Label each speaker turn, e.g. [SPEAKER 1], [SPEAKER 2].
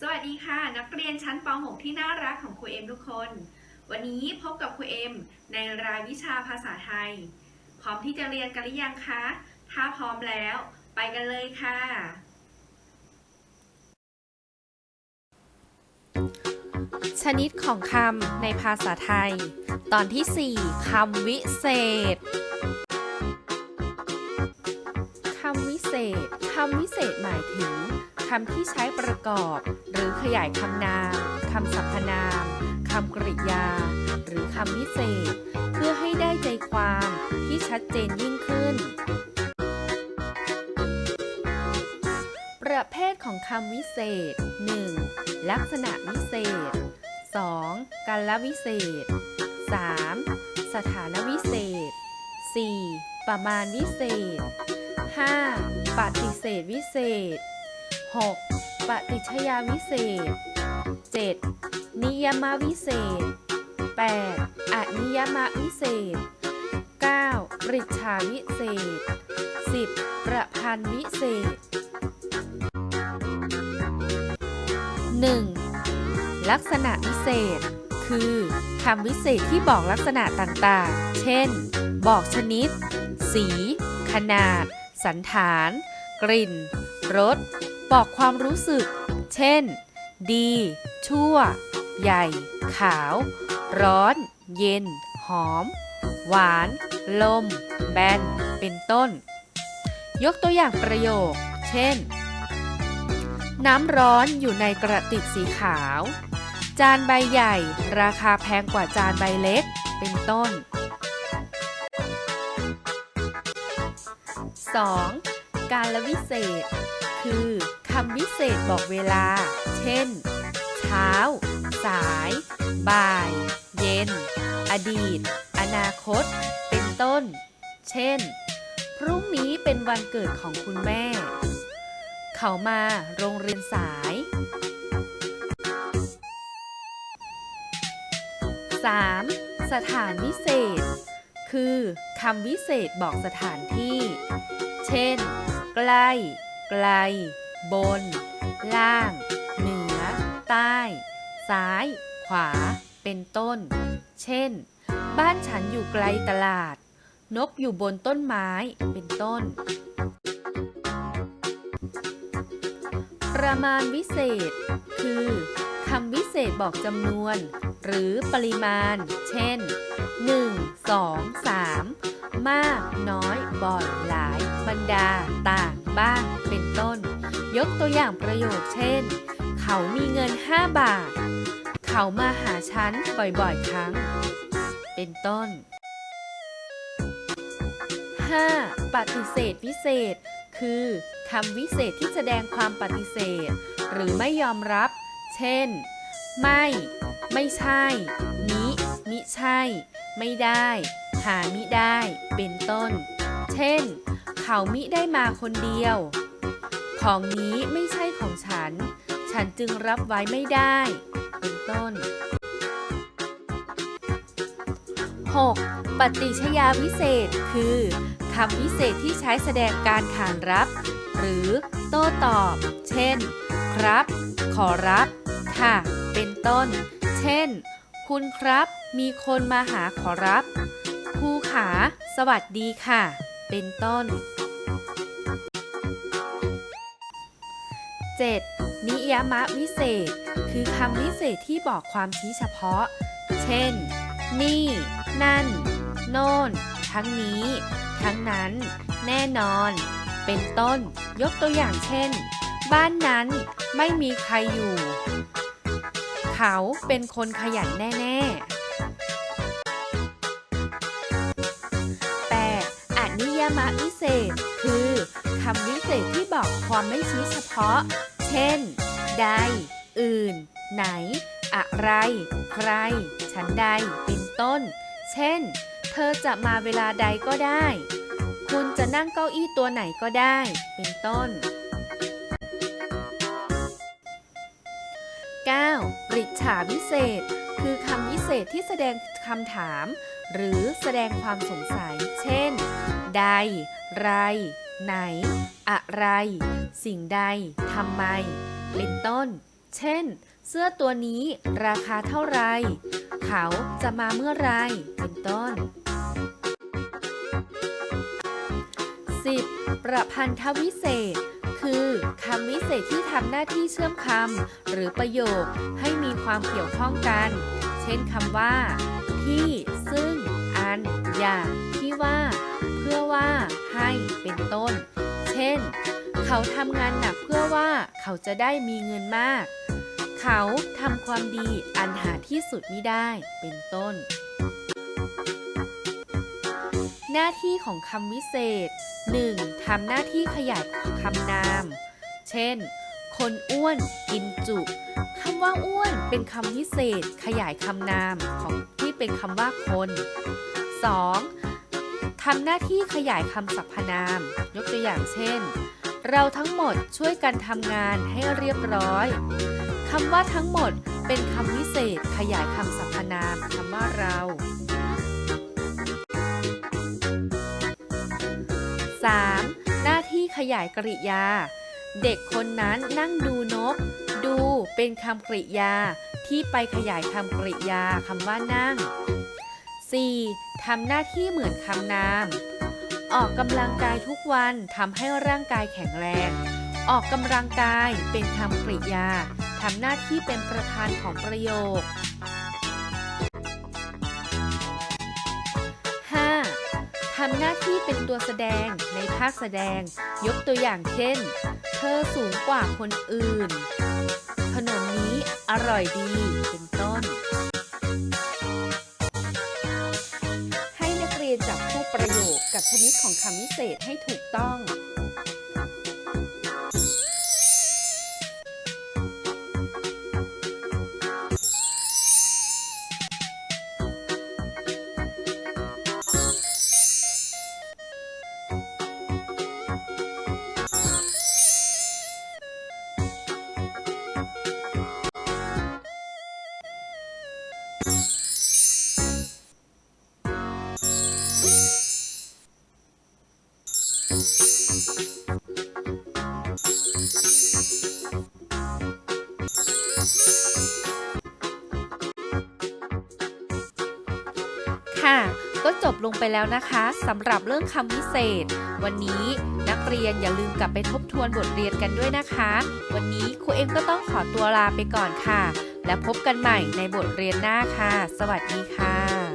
[SPEAKER 1] สวัสดีค่ะ นักเรียนชั้นป .6 ที่น่ารักของครูเอ็มทุกคน วันนี้พบกับครูเอ็มในรายวิชาภาษาไทย พร้อมที่จะเรียนกันหรือยังคะ ถ้าพร้อมแล้วไปกันเลยค่ะ
[SPEAKER 2] ชนิดของคำในภาษาไทย ตอนที่ 4 คำวิเศษคำวิเศษ คำวิเศษหมายถึง คำที่ใช้ประกอบ หรือขยายคำนามคำสรรพนามคำกริยา หรือคำวิเศษ เพื่อให้ได้ใจความที่ชัดเจนยิ่งขึ้น ประเภทของคำวิเศษ 1. ลักษณะวิเศษ 2. กัลวิเศษ 3. สถานวิเศษ 4. ประมาณวิเศษ 5. ปฏิเสธวิเศษ 6. ปฏิชยาวิเศษ 7. นิยมวิเศษ 8. อนิยมวิเศษ 9. ปริชาวิเศษ 10. ประพันธ์วิเศษ 1. ลักษณะวิเศษ คือคำวิเศษที่บอกลักษณะต่างๆ เช่น บอกชนิด สี ขนาด สันฐาน กลิ่น รส บอกความรู้สึก เช่น ดี ชั่ว ใหญ่ ขาว ร้อน เย็น หอม หวาน ลม แบน เป็นต้น ยกตัวอย่างประโยค เช่น น้ำร้อนอยู่ในกระติกสีขาว จานใบใหญ่ ราคาแพงกว่าจานใบเล็ก เป็นต้น 2. การละวิเศษ คือคำวิเศษบอกเวลา เช่น เช้า สาย บ่าย เย็น อดีต อนาคต เป็นต้น เช่น พรุ่งนี้เป็นวันเกิดของคุณแม่ เขามาโรงเรียนสาย 3. สถานวิเศษ คือคำวิเศษบอกสถานที่ เช่น ใกล้ ไกล บน ล่าง เหนือ ใต้ ซ้าย ขวา เป็นต้น เช่น บ้านฉันอยู่ไกลตลาด นกอยู่บนต้นไม้ เป็นต้น ประมาณวิเศษ คือคำวิเศษบอกจำนวน หรือปริมาณ เช่น 1 2 3 มากน้อย บ่อยหลาย บรรดา ต่าง บ้าง เป็นต้น ยกตัวอย่างประโยคเช่น เขามีเงิน 5 บาท เขามาหาฉันบ่อยๆ ครั้ง เป็นต้น 5. ปฏิเสธวิเศษ คือคำวิเศษที่แสดงความปฏิเสธ หรือไม่ยอมรับ เช่น ไม่ ไม่ใช่ มิ มิใช่ ไม่ได้ หามิได้ เป็นต้น เช่น เขามิได้มาคนเดียว ของนี้ไม่ใช่ของฉัน ฉันจึงรับไว้ไม่ได้ เป็นต้น 6. ปฏิชยาวิเศษคือคำวิเศษที่ใช้แสดงการขานรับ หรือโต้ตอบ เช่น ครับ ขอรับ ค่ะ เป็นต้น เช่น คุณครับ มีคนมาหาขอรับครูขา สวัสดีค่ะ เป็นต้น 7. นิยมะวิเศษ คือคำวิเศษที่บอกความชี้เฉพาะ เช่น นี่ นั่น โน่น ทั้งนี้ ทั้งนั้น แน่นอน เป็นต้น ยกตัวอย่างเช่น บ้านนั้นไม่มีใครอยู่ เขาเป็นคนขยันแน่ ๆ 8. อนิยมะวิเศษ คือคำวิเศษที่บอกความไม่ชี้เฉพาะ เช่น ใด อื่น ไหน อะไร ใครฉันใด เป็นต้น เช่น เธอจะมาเวลาใดก็ได้ คุณจะนั่งเก้าอี้ตัวไหนก็ได้ เป็นต้น 9. ปริฉาวิเศษ คือคำวิเศษที่แสดงคำถาม หรือแสดงความสงสัย เช่น ใด ไร ไหน อะไร สิ่งใดทำไม เป็นต้น เช่น เสื้อตัวนี้ราคาเท่าไร เขาจะมาเมื่อไร เป็นต้น 10. ประพันธวิเศษ คือคำวิเศษที่ทำหน้าที่เชื่อมคำหรือประโยคให้มีความเกี่ยวข้องกัน เช่นคำว่า ที่ ซึ่ง อัน อย่าง ที่ว่า เป็นต้น เช่น เขาทำงานหนักเพื่อว่าเขาจะได้มีเงินมาก เขาทำความดีอันหาที่สุดไมิได้ เป็นต้น หน้าที่ของคำวิเศษ 1. ทำหน้าที่ขยายคำนาม เช่น คนอ้วนกินจุคำว่าอ้วนเป็นคำวิเศษขยายคำนามของที่เป็นคำว่าคน 2. ทำหน้าที่ขยายคำสรรพนาม ยกตัวอย่างเช่น เราทั้งหมดช่วยกันทำงานให้เรียบร้อยคำว่าทั้งหมดเป็นคำวิเศษขยายคำสรรพนามคำว่าเรา 3. หน้าที่ขยายกริยา เด็กคนนั้นนั่งดูนก ดูเป็นคำกริยาที่ไปขยายคำกริยาคำว่านั่ง 4. ทำหน้าที่เหมือนคำนาม ออกกำลังกายทุกวันทำให้ร่างกายแข็งแรง ออกกำลังกายเป็นคำกริยาทำหน้าที่เป็นประธานของประโยค 5. ทำหน้าที่เป็นตัวแสดงในภาคแสดง ยกตัวอย่างเช่น เธอสูงกว่าคนอื่น ขนมนี้อร่อยดี เป็นต้น กับชนิดของคำวิเศษให้ถูกต้อง ค่ะก็จบลงไปแล้วนะคะสำหรับเรื่องคำวิเศษ วันนี้นักเรียนอย่าลืมกลับไปทบทวนบทเรียนกันด้วยนะคะ วันนี้ครูเอ็มก็ต้องขอตัวลาไปก่อนค่ะ และพบกันใหม่ในบทเรียนหน้าค่ะ สวัสดีค่ะ